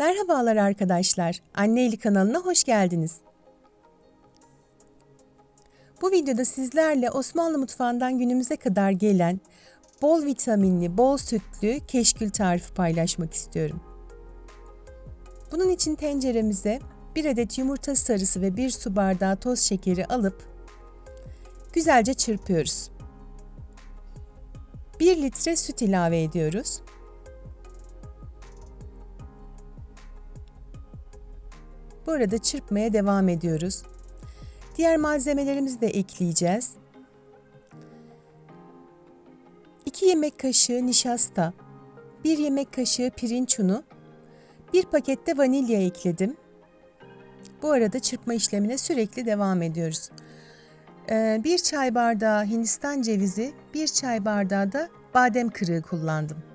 Merhabalar arkadaşlar. Anne Eli kanalına hoş geldiniz. Bu videoda sizlerle Osmanlı mutfağından günümüze kadar gelen bol vitaminli, bol sütlü keşkül tarifi paylaşmak istiyorum. Bunun için tenceremize bir adet yumurta sarısı ve bir su bardağı toz şekeri alıp güzelce çırpıyoruz. 1 litre süt ilave ediyoruz. Bu arada çırpmaya devam ediyoruz. Diğer malzemelerimizi de ekleyeceğiz. 2 yemek kaşığı nişasta, 1 yemek kaşığı pirinç unu, 1 pakette vanilya ekledim. Bu arada çırpma işlemine sürekli devam ediyoruz. 1 çay bardağı Hindistan cevizi, 1 çay bardağı da badem kırığı kullandım.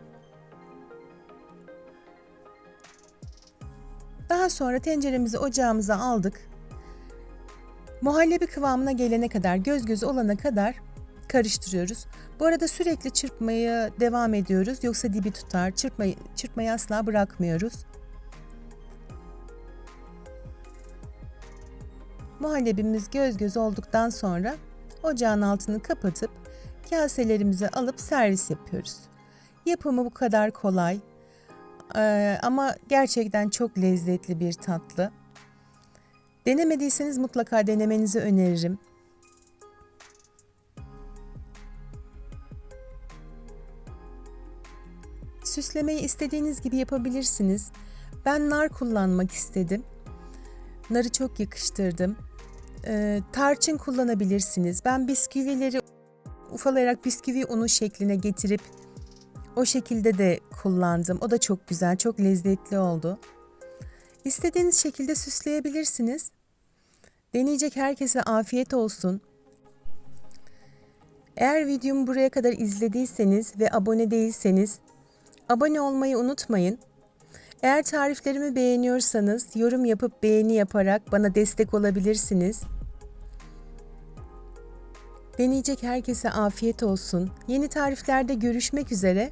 Daha sonra tenceremizi ocağımıza aldık. Muhallebi kıvamına gelene kadar, göz göz olana kadar karıştırıyoruz. Bu arada sürekli çırpmaya devam ediyoruz yoksa dibi tutar. Çırpmayı, çırpmayı asla bırakmıyoruz. Muhallebimiz göz göz olduktan sonra ocağın altını kapatıp kaselerimizi alıp servis yapıyoruz. Yapımı bu kadar kolay. Ee, ama gerçekten çok lezzetli bir tatlı. Denemediyseniz mutlaka denemenizi öneririm. Süslemeyi istediğiniz gibi yapabilirsiniz. Ben nar kullanmak istedim. Narı çok yakıştırdım. Ee, tarçın kullanabilirsiniz. Ben bisküvileri ufalayarak bisküvi unu şekline getirip o şekilde de kullandım. O da çok güzel, çok lezzetli oldu. İstediğiniz şekilde süsleyebilirsiniz. Deneyecek herkese afiyet olsun. Eğer videomu buraya kadar izlediyseniz ve abone değilseniz abone olmayı unutmayın. Eğer tariflerimi beğeniyorsanız yorum yapıp beğeni yaparak bana destek olabilirsiniz. Deneyecek herkese afiyet olsun. Yeni tariflerde görüşmek üzere.